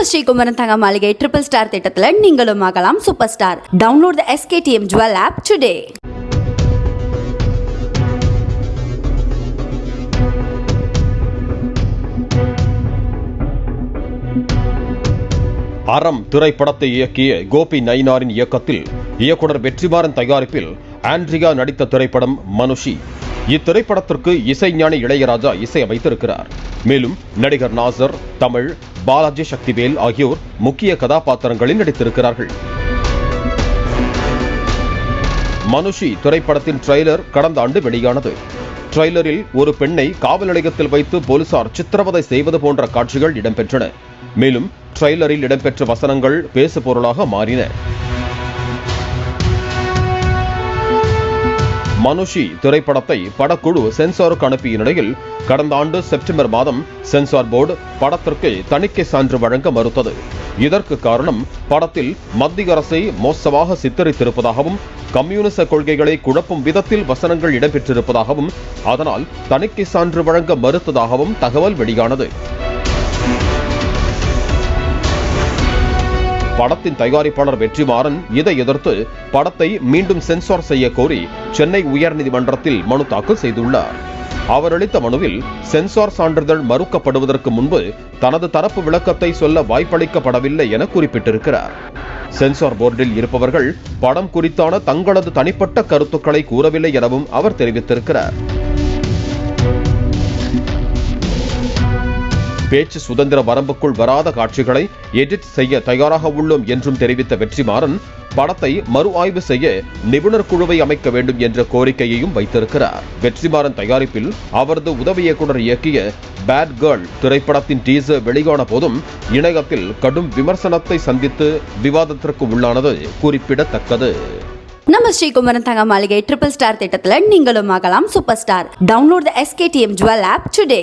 நம்ம ஸ்ரீகுமரன் தங்க மாளிகை ட்ரிபிள் ஸ்டார் திட்டத்தில் நீங்களும் ஆகலாம் super star download the SKTM jewel app today அறம் திரைப்படத்தை இயக்கிய கோபி நயினாரின் இயக்கத்தில் இயக்குனர் வெற்றிமாறன் தயாரிப்பில் ஆண்ட்ரியா நடித்த திரைப்படம் மனுஷி. இத்திரைப்படத்திற்கு இசைஞானி இளையராஜா இசையமைத்திருக்கிறார். மேலும் நடிகர் நாசர் தமிழ் பாலாஜி சக்திவேல் ஆகியோர் முக்கிய கதாபாத்திரங்களில் நடித்திருக்கிறார்கள். மனுஷி திரைப்படத்தின் ட்ரெய்லர் கடந்த ஆண்டு வெளியானது. ட்ரெய்லரில் ஒரு பெண்ணை காவல் நிலையத்தில் வைத்து போலீசார் சித்திரவதை செய்வது போன்ற காட்சிகள் இடம்பெற்றன. மேலும் ட்ரெய்லரில் இடம்பெற்ற வசனங்கள் பேசுபொருளாக மாறின. மனுஷி திரைப்படத்தை படக்குழு சென்சாருக்கு அனுப்பிய நிலையில் கடந்த ஆண்டு செப்டம்பர் மாதம் சென்சார் போர்டு படத்திற்கு தணிக்கை சான்று வழங்க மறுத்தது. இதற்கு காரணம் படத்தில் மத்திய அரசை மோசமாக சித்தரித்திருப்பதாகவும் கம்யூனிச கொள்கைகளை குழப்பும் விதத்தில் வசனங்கள் இடம்பெற்றிருப்பதாகவும் அதனால் தணிக்கை சான்று வழங்க மறுத்ததாகவும் தகவல் வெளியானது. படத்தின் தயாரிப்பாளர் வெற்றிமாறன் இதை எதிர்த்து படத்தை மீண்டும் சென்சார் செய்ய கோரி சென்னை உயர்நீதிமன்றத்தில் மனு தாக்கல் செய்துள்ளார். அவர் அளித்த மனுவில் சென்சார் சான்றிதழ் மறுக்கப்படுவதற்கு முன்பு தனது தரப்பு விளக்கத்தை சொல்ல வாய்ப்பளிக்கப்படவில்லை என குறிப்பிட்டிருக்கிறார். சென்சார் போர்டில் இருப்பவர்கள் படம் குறித்தான தங்களது தனிப்பட்ட கருத்துக்களை கூறவில்லை எனவும் அவர் தெரிவித்திருக்கிறார். பேச்சு சுதந்திர வரம்புக்குள் வராத காட்சிகளை எடிட் செய்ய தயாராக உள்ளோம் என்றும் தெரிவித்த வெற்றிமாறன் படத்தை மறு ஆய்வு செய்ய நிபுணர் குழுவை அமைக்க வேண்டும் என்ற கோரிக்கையையும் வைத்திருக்கிறார். வெற்றிமாறன் தயாரிப்பில் அவரது உதவி இயக்குனர் இயக்கிய பேட் கேர்ள் திரைப்படத்தின் டீசர் வெளியான போதும் இணையத்தில் கடும் விமர்சனத்தை சந்தித்து விவாதத்திற்கு உள்ளானது குறிப்பிடத்தக்கது. நம்ம ஸ்ரீகுமரன் தங்க மாளிகை ட்ரிபிள் ஸ்டார் திட்டத்தில் நீங்களும் ஆகலாம் super star download the SKTM jewel app today